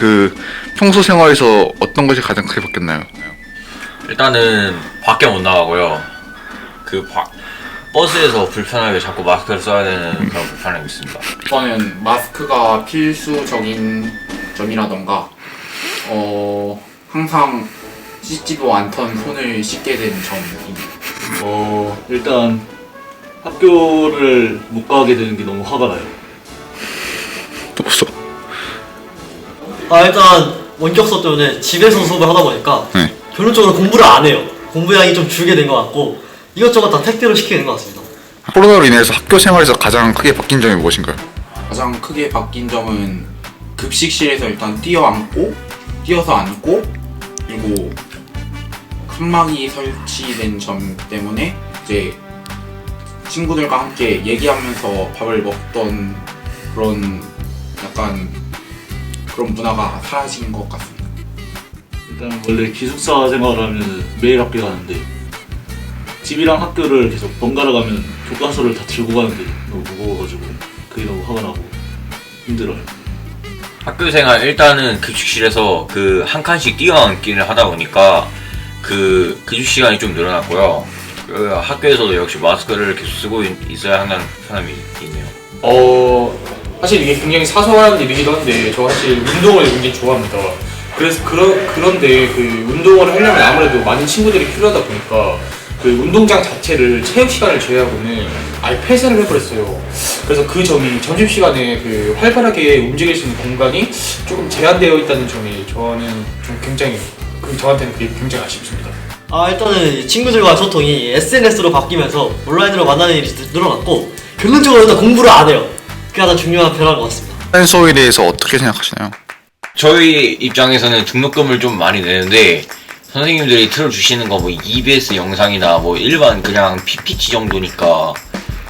그 평소 생활에서 어떤 것이 가장 크게 바뀌었나요? 일단은 밖에 못 나가고요. 그 바- 버스에서 불편하게 자꾸 마스크를 써야 되는 그런 불편함이 있습니다. 저는 마스크가 필수적인 점이라던가 어 항상 씻지도 않던 손을 씻게 된 점입니다. 어 일단 학교를 못 가게 되는 게 너무 화가 나요. 아 일단 원격서 때문에 집에서 수업을 하다 보니까 네. 결론적으로 공부를 안 해요. 공부량이 좀 줄게 된 것 같고 이것저것 다 택배로 시키게 된 것 같습니다. 코로나로 인해서 학교 생활에서 가장 크게 바뀐 점이 무엇인가요? 가장 크게 바뀐 점은 급식실에서 일단 뛰어앉고 뛰어서 앉고 그리고 칸막이 설치된 점 때문에 이제 친구들과 함께 얘기하면서 밥을 먹던 그런 약간 그런 문화가 사라진 것 같습니다. 일단 원래 기숙사 생활하면 매일 학교 가는데 집이랑 학교를 계속 번갈아 가면 교과서를 다 들고 가는데 너무 무거워가지고 그게 너무 화가 나고 힘들어요. 학교 생활 일단은 급식실에서 그 한 칸씩 뛰어앉기를 하다 보니까 그 교육 시간이 좀 늘어났고요. 그 학교에서도 역시 마스크를 계속 쓰고 있- 있어야 한다는 불편함이 있네요. 어 사실 이게 굉장히 사소한 일이기도 한데 저 사실 운동을 굉장히 좋아합니다. 그래서 그러, 그런데 그 운동을 하려면 아무래도 많은 친구들이 필요하다 보니까 그 운동장 자체를 체육 시간을 제외하고는 아예 폐쇄를 해버렸어요. 그래서 그 점이 점심 시간에 그 활발하게 움직일 수 있는 공간이 조금 제한되어 있다는 점이 저는 좀 굉장히 그 저한테는 그게 굉장히 아쉽습니다. 아 일단은 이 친구들과 소통이 SNS로 바뀌면서 온라인으로 만나는 일이 늘- 늘어났고 결론적으로 일단 공부를 안 해요. 가장 중요한 변화인 것 같습니다. 온라인 수업에 대해서 어떻게 생각하시나요? 저희 입장에서는 등록금을 좀 많이 내는데 선생님들이 틀어주시는 거 뭐 EBS 영상이나 뭐 일반 그냥 PPT 정도니까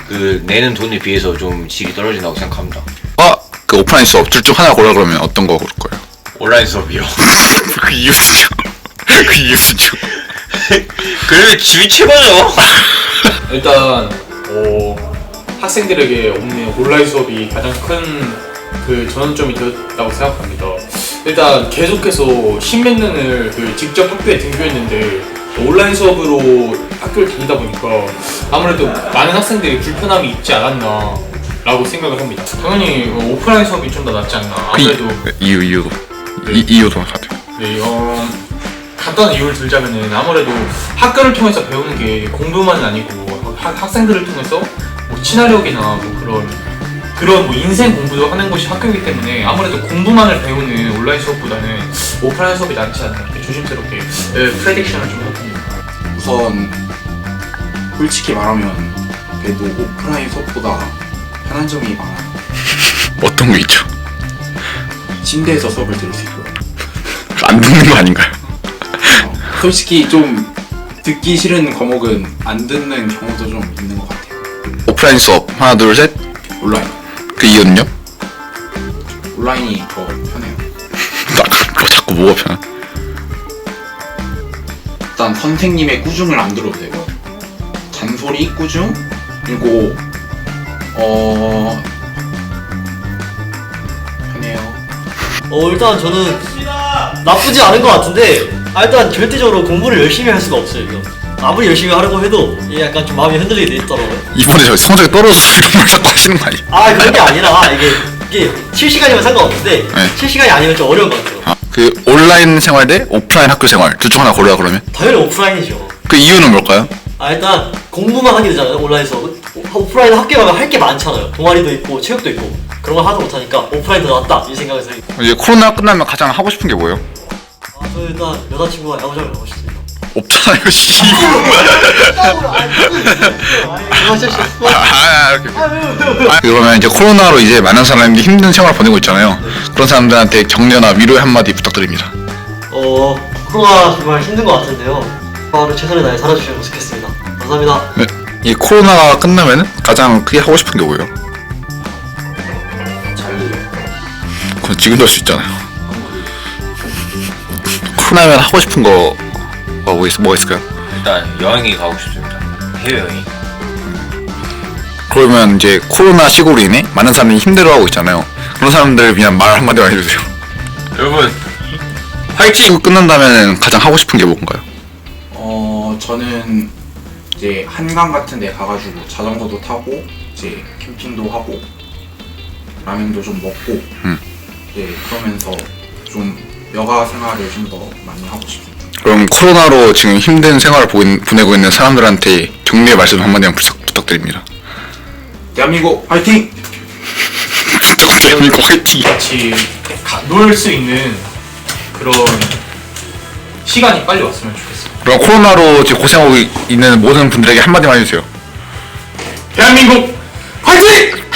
그 내는 돈에 비해서 좀 질이 떨어진다고 생각합니다. 아, 그 오프라인 수업 둘 중 하나 고르라 그러면 어떤 거 고를 거예요? 온라인 수업이요. 그 이유는요? 그 이유는요? 그래도 질이 최고죠. 일단 어, 학생들에게 없는 온라인 수업이 가장 큰 그 전환점이 되었다고 생각합니다. 일단 계속해서 십몇 년을 그 직접 학교에 등교했는데 온라인 수업으로 학교를 다니다 보니까 아무래도 많은 학생들이 불편함이 있지 않았나 라고 생각을 합니다. 당연히 어, 오프라인 수업이 좀 더 낫지 않나. 그 아무래도 이, 이유, 이유도. 이, 이유도 같아요. 네, 어, 간단한 이유를 들자면은 아무래도 학교를 통해서 배우는 게 공부만은 아니고 학, 학생들을 통해서 뭐 친화력이나 뭐 그런 그런 뭐 인생 공부도 하는 곳이 학교이기 때문에 아무래도 공부만을 배우는 온라인 수업보다는 오프라인 수업이 낫지 않나 이렇게 조심스럽게 네, 프레딕션을 좀 해봅니다. 우선 솔직히 말하면 그래도 오프라인 수업보다 편한 점이 많아요. 어떤 게 있죠? 침대에서 수업을 들을 수 있고요. 안 듣는 거 아닌가요? 어, 솔직히 좀 듣기 싫은 과목은 안 듣는 경우도 좀 있는 것 같아요. 오프라인 수업 하나 둘 셋. 온라인 그 이유는요? 온라인이 더 편해요. 나뭐 자꾸 뭐가 편해? 일단 선생님의 꾸중을 안 들어도 되고 잔소리 꾸중 그리고 어 편해요. 어 일단 저는 나쁘지 않은 것 같은데 아, 일단 절대적으로 공부를 열심히 할 수가 없어요 이거. 아무리 열심히 하려고 해도 이게 약간 좀 마음이 흔들리게 돼 있더라고요. 이번에 저 성적이 떨어져서 이런 말 자꾸 하시는 거 아니에요? 아 그런 게 아니라 이게 이게 실시간이면 상관없는데 네. 실시간이 아니면 좀 어려운 것 같아요. 아, 그 온라인 생활 대 오프라인 학교 생활 둘 중 하나 고르라 그러면 당연히 오프라인이죠. 그 이유는 뭘까요? 아 일단 공부만 하게 되잖아요 온라인 수업은 오- 오프라인 학교 가면 할 게 많잖아요 동아리도 있고 체육도 있고 그런 걸 하나도 못하니까 오프라인 더 낫다 이 생각에서 이제 코로나 끝나면 가장 하고 싶은 게 뭐예요? 아, 저 일단 여자친구와 야구장을 가고 싶습니다 없잖아요, 씨. 아, 아, 이렇게. 아, 그러면 이제 코로나로 이제 많은 사람들이 힘든 생활을 보내고 있잖아요. 그런 사람들한테 격려나 위로의 한마디 부탁드립니다. 어 코로나 정말 힘든 것 같은데요 바로 최선을 다해 살아주시면 좋겠습니다 감사합니다 네. 이 코로나가 끝나면 가장 크게 하고 싶은 게 뭐예요? 그건 지금도 할 수 있잖아요. 코로나면 하고 싶은 거 뭐, 있, 뭐가 있을까요? 일단 여행이 가고 싶습니다. 해외여행. 그러면 이제 코로나 시국으로 인해 많은 사람들이 힘들어하고 있잖아요. 그런 사람들 그냥 말 한마디만 해주세요. 여러분 화이팅! 시구 끝난다면 가장 하고 싶은 게 뭔가요? 어 저는 이제 한강 같은 데 가가지고 자전거도 타고 이제 캠핑도 하고 라면도 좀 먹고 음. 이제 그러면서 좀 여가 생활을 좀 더 많이 하고 싶습니다. 그럼 코로나로 지금 힘든 생활을 보내고 있는 사람들한테 격려의 말씀 한마디만 부탁, 부탁드립니다. 대한민국 화이팅! 대한민국 화이팅! 같이 놀 수 있는 그런 시간이 빨리 왔으면 좋겠어요. 그럼 코로나로 지금 고생하고 있는 모든 분들에게 한마디만 해주세요. 대한민국 화이팅!